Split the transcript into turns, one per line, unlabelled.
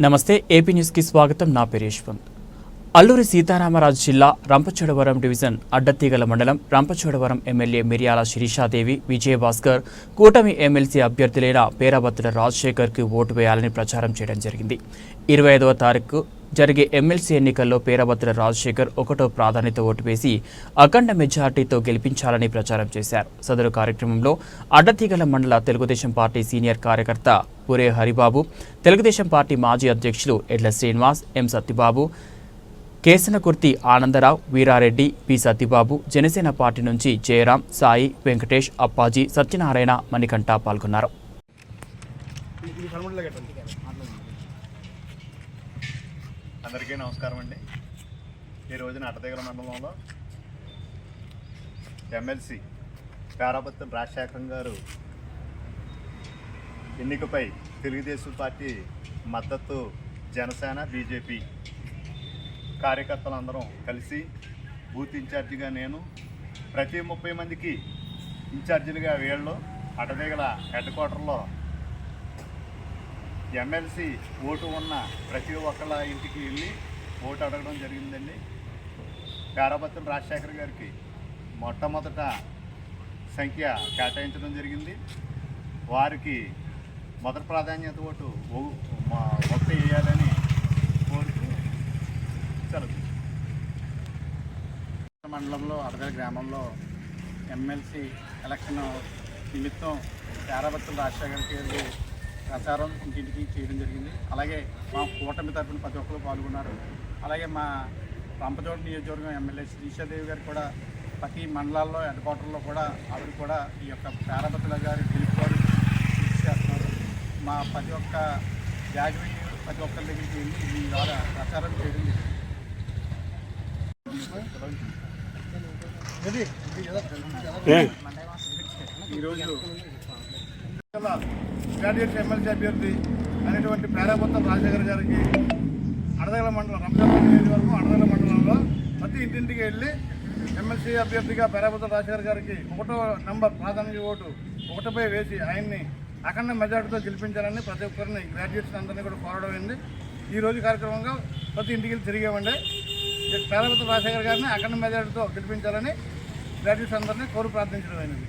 నమస్తే ఏపీ న్యూస్కి స్వాగతం. నా పేరు యశ్వంత్. అల్లూరి సీతారామరాజు జిల్లా రంపచోడవరం డివిజన్ అడ్డతీగల మండలం రంపచోడవరం ఎమ్మెల్యే మిర్యాల శిరీషాదేవి విజయభాస్కర్ కూటమి ఎమ్మెల్సీ అభ్యర్థులైన పేరాబత్తుల రాజశేఖర్కి ఓటు వేయాలని ప్రచారం చేయడం జరిగింది. ఇరవై ఐదవ తారీఖు జరిగే ఎమ్మెల్సీ ఎన్నికల్లో పేరాబత్తుల రాజశేఖర్ ఒకటో ప్రాధాన్యత ఓటు వేసి అఖండ మెజార్టీతో గెలిపించాలని ప్రచారం చేశారు. సదరు కార్యక్రమంలో అడ్డతీగల మండల తెలుగుదేశం పార్టీ సీనియర్ కార్యకర్త పురే హరిబాబు తెలుగుదేశం పార్టీ మాజీ అధ్యక్షులు Edla Srinivas M Satyababu Kesanakurthi Anandarao Veerareddy P. Satyababu Janasena party నుంచి జయరాం సాయి వెంకటేష్ అప్పాజీ సత్యనారాయణ మణికంఠ పాల్గొన్నారు.
అందరికీ నమస్కారం అండి. ఈ రోజున అట్టదగల మండలంలో ఎమ్మెల్సీ పేరాపత్తుల రాజశేఖరం గారు ఎన్నికపై తెలుగుదేశం పార్టీ మద్దతు జనసేన బీజేపీ కార్యకర్తలందరం కలిసి బూత్ ఇన్ఛార్జిగా నేను ప్రతి ముప్పై మందికి ఇన్ఛార్జీలుగా వీళ్ళు అటదేగల హెడ్ క్వార్టర్లో ఎమ్మెల్సీ ఓటు ఉన్న ప్రతి ఒక్కళ్ళ ఇంటికి వెళ్ళి ఓటు అడగడం జరిగిందండి. పేరాబత్తుల రాజశేఖర్ గారికి మొట్టమొదట సంఖ్య కేటాయించడం జరిగింది. వారికి మొదటి ప్రాధాన్యత ఓటు ఓ- మా ఒకటి వేయాలని కోరుతూ సెలవు
మండలంలో అడగల గ్రామంలో ఎమ్మెల్సీ ఎలక్షన్ నిమిత్తం పేరాబత్తుల రాజశేఖర్ గారికి ప్రచారం ఇంటింటికి చేయడం జరిగింది. అలాగే మా కూటమి తరఫున ప్రతి ఒక్కరు పాల్గొన్నారు. అలాగే మా రంపచోడు నియోజకవర్గం ఎమ్మెల్యే శ్రీషాదేవి గారు కూడా ప్రతి మండలాల్లో హెడ్ క్వార్టర్లో కూడా ఆవిడ కూడా ఈ యొక్క పేరాబత్తుల గారి గెలుపుకోవడం కృషి చేస్తున్నారు. మా ప్రతి ఒక్క గ్రాడ్యుయేట్ ప్రతి ఒక్కరి దగ్గరికి వెళ్ళి దీని ద్వారా ప్రచారం చేయడం జరిగింది. ఈరోజు
గ్రాడ్యుయేట్ ఎమ్మెల్సీ అభ్యర్థి అనేటువంటి పేరాబత్తం రాజశేఖర్ గారికి అడదగల మండలం రంజాన్ నియోజకవర్గం అడదగల మండలంలో ప్రతి ఇంటింటికి వెళ్ళి ఎమ్మెల్సీ అభ్యర్థిగా పేరాబత్తం రాజశేఖర్ గారికి ఒకటో నెంబర్ ప్రాధాన్యత ఓటు ఒకటిపై వేసి ఆయన్ని అఖండ మెజార్టీతో గెలిపించాలని ప్రతి ఒక్కరిని గ్రాడ్యుయేట్స్ అందరినీ కూడా కోరడం అయింది ఈ రోజు కార్యక్రమంగా ప్రతి ఇంటికి వెళ్ళి తిరిగామండి. పేదపతి రాజశేఖర్ గారిని అఖండ మెజార్టీతో గెలిపించాలని గ్రాడ్యుయేట్స్ అందరినీ కోరు ప్రార్థించడం అయినది